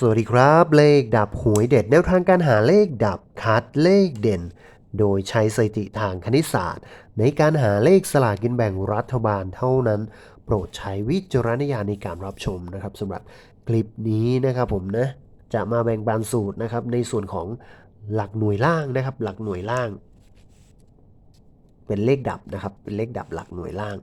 สวัสดีครับ เลขดับหวยเด็ดแนวทางการหาเลขดับคัดเลขเด่น โดยใช้สถิติทางคณิตศาสตร์ ในการหาเลขสลากกินแบ่งรัฐบาลเท่านั้น โปรดใช้วิจารณญาณในการรับชมนะครับสำหรับคลิปนี้นะครับผมนะจะมาแบ่งปันสูตรนะครับในส่วนของหลักหน่วยล่างนะครับ หลักหน่วยล่าง เป็นเลขดับนะครับ เป็นเลขดับหลักหน่วยล่าง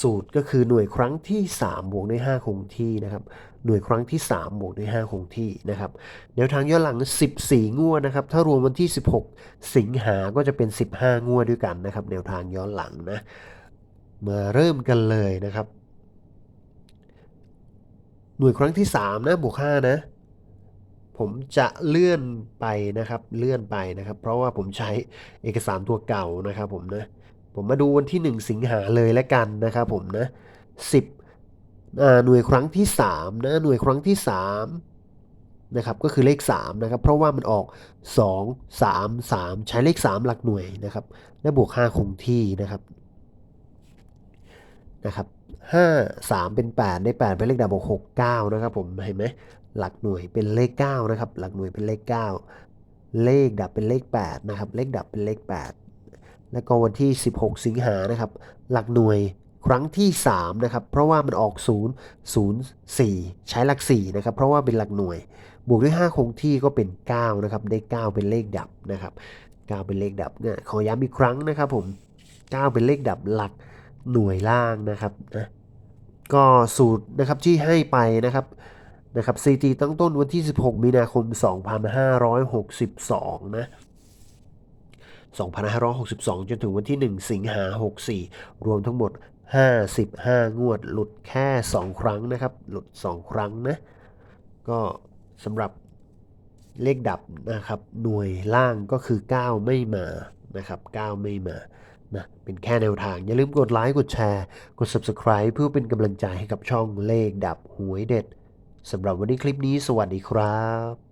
สูตรก็คือหน่วยครั้งที่3บวกด้วย 5 คงที่นะครับ หน่วยครั้งที่3บวกด้วย 5 คงที่นะครับแนวทางย้อนหลัง 14 งวดนะครับ ถ้ารวมวันที่ 16 สิงหาก็จะเป็น 15 งวดด้วยกันนะครับ แนวทางย้อนหลังนะ มาเริ่มกันเลยนะครับ หน่วยครั้งที่3นะบวก5นะ ผมจะเลื่อนไปนะครับ เลื่อนไปนะครับ เพราะว่าผมใช้เอกสารตัวเก่านะครับผมนะ ผมมาดูวันที่ 1 สิงหาเลยแล้วกันนะครับผมนะ10หน่วยครั้งที่3นะหน่วยครั้งที่ 3 นะครับ ก็คือเลข3นะครับ เพราะว่ามันออก 2 3 3 ใช้เลข 3 หลักหน่วยนะครับ และบวก 5 คงที่นะครับนะครับ5 3 เป็น 8 ได้ 8 เป็นเลขดับบวก6 9 นะครับผม เห็นไหม หลักหน่วยเป็นเลข9นะครับ หลักหน่วยเป็นเลข 9 เลขดับเป็นเลข8นะครับ เลขดับเป็นเลข 8 แล้วก็วันที่ 16 สิงหานะครับ หลักหน่วยครั้งที่3นะครับ เพราะว่ามันออก 0 0 4 ใช้หลัก4นะครับ เพราะว่าเป็นหลักหน่วย บวกด้วย 5 คงที่ก็เป็น 9 นะครับ ได้ 9 เป็นเลขดับนะครับ 9 เป็นเลขดับเนี่ยขอย้ำอีกครั้งนะครับผม 9 เป็นเลขดับหลักหน่วยล่างนะครับนะ ก็สูตรนะครับที่ให้ไปนะครับ นะครับซีจีตั้งต้นวันที่ 16 มีนาคม 2562 นะ 2562 จนถึงวันที่ 1 สิงหา 64 รวมทั้งหมด 55 งวด หลุดแค่ 2 ครั้งนะครับ หลุด 2 ครั้งนะ ก็สำหรับเลขดับนะครับ หน่วยล่างก็คือ 9 ไม่มานะครับ 9 ไม่มานะเป็นแค่แนวทาง อย่าลืมกดไลค์ กดแชร์ กด Subscribe เพื่อเป็นกำลังใจให้กับช่องเลขดับหวยเด็ด สำหรับวันนี้คลิปนี้สวัสดีครับ